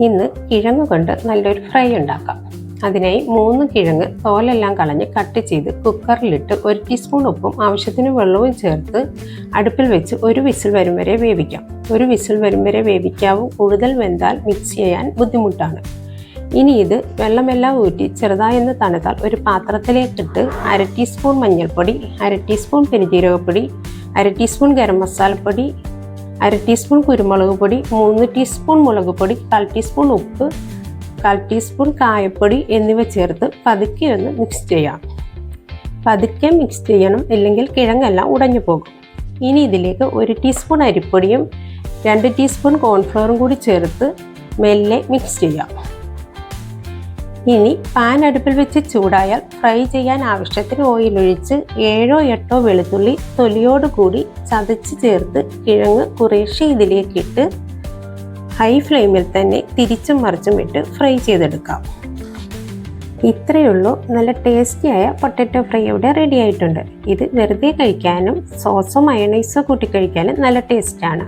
ഇന്ന് കിഴങ്ങ് കൊണ്ട് നല്ലൊരു ഫ്രൈ ഉണ്ടാക്കാം. അതിനായി മൂന്ന് കിഴങ്ങ് തോലെല്ലാം കളഞ്ഞ് കട്ട് ചെയ്ത് കുക്കറിലിട്ട് ഒരു ടീസ്പൂൺ ഉപ്പും ആവശ്യത്തിന് വെള്ളവും ചേർത്ത് അടുപ്പിൽ വെച്ച് ഒരു വിസിൽ വരും വരെ വേവിക്കാം. ഒരു വിസിൽ വരും വരെ വേവിക്കാവും. കൂടുതൽ വെന്താൽ മിക്സ് ചെയ്യാൻ ബുദ്ധിമുട്ടാണ്. ഇനി ഇത് വെള്ളമെല്ലാം ഊറ്റി ചെറുതായെന്ന് തണുത്താൽ ഒരു പാത്രത്തിലേക്കിട്ട് അര ടീസ്പൂൺ മഞ്ഞൾപ്പൊടി അര ടീസ്പൂൺ പെരുജീരകപ്പൊടി അര ടീസ്പൂൺ ഗരം മസാലപ്പൊടി അര ടീസ്പൂൺ കുരുമുളക് പൊടി മൂന്ന് ടീസ്പൂൺ മുളക് പൊടി കാൽ ടീസ്പൂൺ ഉപ്പ് കാൽ ടീസ്പൂൺ കായപ്പൊടി എന്നിവ ചേർത്ത് പതുക്കെ ഒന്ന് മിക്സ് ചെയ്യാം. പതുക്കെ മിക്സ് ചെയ്യണം ഇല്ലെങ്കിൽ കിഴങ്ങെല്ലാം ഉടഞ്ഞു പോകും. ഇനി ഇതിലേക്ക് ഒരു ടീസ്പൂൺ അരിപ്പൊടിയും രണ്ട് ടീസ്പൂൺ കോൺഫ്ലവറും കൂടി ചേർത്ത് മെല്ലെ മിക്സ് ചെയ്യാം. ഇനി പാൻ അടുപ്പിൽ വെച്ച് ചൂടായാൽ ഫ്രൈ ചെയ്യാൻ ആവശ്യത്തിന് ഓയിൽ ഒഴിച്ച് ഏഴോ എട്ടോ വെളുത്തുള്ളി തൊലിയോട് കൂടി ചതച്ച് ചേർത്ത് കിഴങ്ങ് കുറേശ്ശെ ഇതിലേക്കിട്ട് ഹൈ ഫ്ലെയിമിൽ തന്നെ തിരിച്ചും മറിച്ചും ഇട്ട് ഫ്രൈ ചെയ്തെടുക്കാം. ഇത്രയേ ഉള്ളൂ നല്ല ടേസ്റ്റിയായ പൊട്ടറ്റോ ഫ്രൈ ഇവിടെ റെഡി ആയിട്ടുണ്ട്. ഇത് വെറുതെ കഴിക്കാനും സോസോ മയണൈസോ കൂട്ടി കഴിക്കാനും നല്ല ടേസ്റ്റാണ്